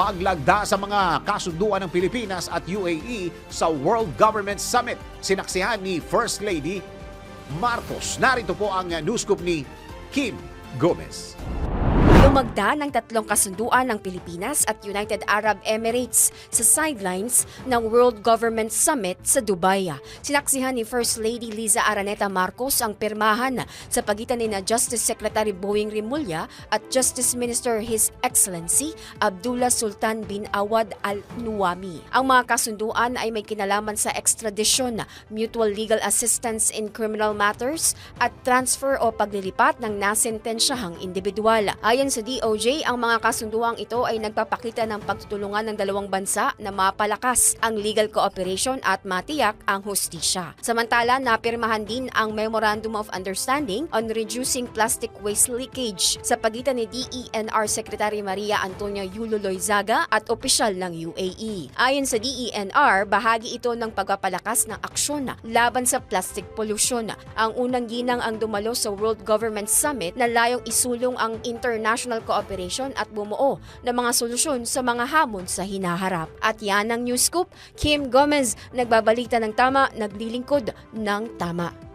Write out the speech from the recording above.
paglagda sa mga kasunduan ng Pilipinas at UAE sa World Government Summit. Sinaksihan ni First Lady Marcos. Narito po ang news scoop ni Kim Gomez. Lumagda ng tatlong kasunduan ng Pilipinas at United Arab Emirates sa sidelines ng World Government Summit sa Dubai. Sinaksihan ni First Lady Liza Araneta Marcos ang pirmahan sa pagitan ni na Justice Secretary Boeing Rimulya at Justice Minister His Excellency Abdullah Sultan bin Awad Al Nuwami. Ang mga kasunduan ay may kinalaman sa extradition, mutual legal assistance in criminal matters at transfer o paglilipat ng nasentensyahang individual. Ayon sa DOJ, ang mga kasunduang ito ay nagpapakita ng pagtutulungan ng dalawang bansa na mapalakas ang legal cooperation at matiyak ang hustisya. Samantala, napirmahan din ang Memorandum of Understanding on Reducing Plastic Waste Leakage sa pagitan ni DENR Secretary Maria Antonia Yulo Loizaga at opisyal ng UAE. Ayon sa DENR, bahagi ito ng pagpapalakas ng aksyon laban sa plastic pollution. Ang unang ginang ang dumalo sa World Government Summit na layong isulong ang international cooperation at bumuo ng mga solusyon sa mga hamon sa hinaharap. At yan ang News Scoop, Kim Gomez, nagbabalita ng tama, naglilingkod ng tama.